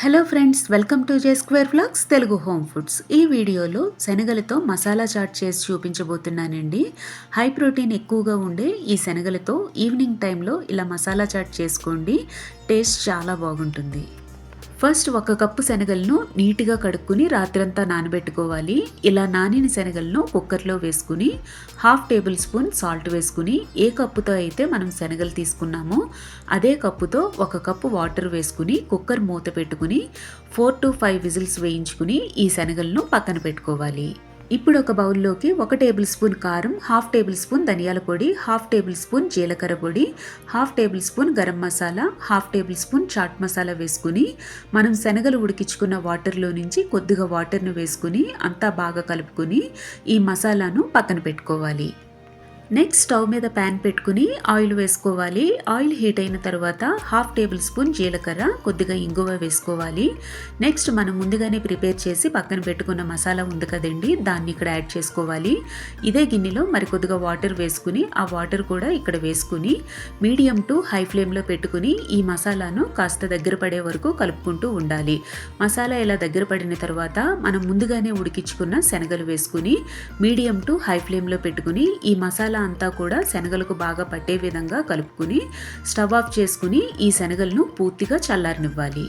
Hello friends welcome to J square vlogs Telugu home foods ఈ వీడియోలో శనగలతో masala chat చేసి చూపించబోతున్నానండి. హై ప్రోటీన్ ఎక్కువగా ఉండే ఈ శనగలతో ఈవినింగ్ టైంలో ఇలా మసాలా చాట్ చేసుకోండి. టేస్ట్ చాలా బాగుంటుంది. ఫస్ట్ ఒక కప్పు శనగలను నీట్గా కడుక్కుని రాత్రంతా నానబెట్టుకోవాలి. ఇలా నానిన శనగలను కుక్కర్లో వేసుకుని హాఫ్ టేబుల్ స్పూన్ సాల్ట్ వేసుకుని ఏ కప్పుతో అయితే మనం శనగలు తీసుకున్నామో అదే కప్పుతో ఒక కప్పు వాటర్ వేసుకుని కుక్కర్ మూత పెట్టుకుని ఫోర్ టు ఫైవ్ విజిల్స్ వేయించుకుని ఈ శనగలను పక్కన పెట్టుకోవాలి. ఇప్పుడు ఒక బౌల్లోకి ఒక టేబుల్ స్పూన్ కారం హాఫ్ టేబుల్ స్పూన్ ధనియాల పొడి హాఫ్ టేబుల్ స్పూన్ జీలకర్ర పొడి half tablespoon garam masala half tablespoon chaat masala వేసుకుని మనం శనగలు ఉడికించుకున్న వాటర్లో నుంచి కొద్దిగా వాటర్ను వేసుకుని అంతా బాగా కలుపుకొని ఈ మసాలాను పక్కన పెట్టుకోవాలి. నెక్స్ట్ స్టవ్ మీద ప్యాన్ పెట్టుకుని ఆయిల్ వేసుకోవాలి. ఆయిల్ హీట్ అయిన తర్వాత హాఫ్ టేబుల్ స్పూన్ జీలకర్ర కొద్దిగా ఇంగువ వేసుకోవాలి. నెక్స్ట్ మనం ముందుగానే ప్రిపేర్ చేసి పక్కన పెట్టుకున్న మసాలా ఉంది కదండి దాన్ని ఇక్కడ యాడ్ చేసుకోవాలి. ఇదే గిన్నెలో మరి కొద్దిగా వాటర్ వేసుకుని ఆ వాటర్ కూడా ఇక్కడ వేసుకుని మీడియం టు హై ఫ్లేమ్లో పెట్టుకుని ఈ మసాలాను కాస్త దగ్గర పడే వరకు కలుపుకుంటూ ఉండాలి. మసాలా ఇలా దగ్గర పడిన తర్వాత మనం ముందుగానే ఉడికించుకున్న శనగలు వేసుకుని మీడియం టు హై ఫ్లేమ్లో పెట్టుకుని ఈ మసాలా మసాలా అంతా కూడా శనగలకు బాగా పట్టే విధంగా కలుపుకుని స్టవ్ ఆఫ్ చేసుకుని ఈ శనగలను పూర్తిగా చల్లారనివ్వాలి.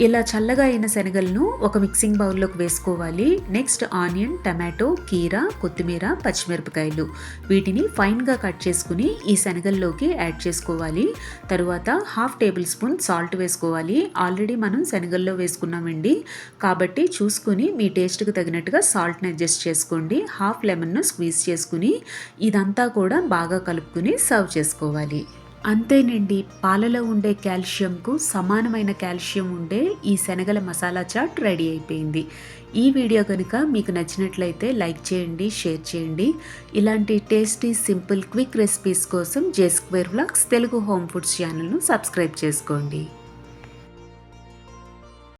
ఇలా చల్లగా అయిన శనగలను ఒక మిక్సింగ్ బౌల్లోకి వేసుకోవాలి. నెక్స్ట్ ఆనియన్ టమాటో కీర కొత్తిమీర పచ్చిమిరపకాయలు. వీటిని ఫైన్గా కట్ చేసుకుని ఈ శనగల్లోకి యాడ్ చేసుకోవాలి. తరువాత హాఫ్ టేబుల్ స్పూన్ సాల్ట్ వేసుకోవాలి. ఆల్రెడీ మనం శనగల్లో వేసుకున్నామండి. కాబట్టి చూసుకుని మీ టేస్ట్కి తగినట్టుగా సాల్ట్ని అడ్జస్ట్ చేసుకోండి. హాఫ్ లెమన్ను స్క్వీజ్ చేసుకుని ఇదంతా కూడా బాగా కలుపుకుని సర్వ్ చేసుకోవాలి. అంతేనండి పాలలో ఉండే కాల్షియంకు సమానమైన కాల్షియం ఉండే ఈ శనగల మసాలా చాట్ రెడీ అయిపోయింది. ఈ వీడియో కనుక మీకు నచ్చినట్లయితే లైక్ చేయండి షేర్ చేయండి. ఇలాంటి టేస్టీ సింపుల్ క్విక్ రెసిపీస్ కోసం J square vlogs Telugu home foods ఛానల్ను సబ్స్క్రైబ్ చేసుకోండి.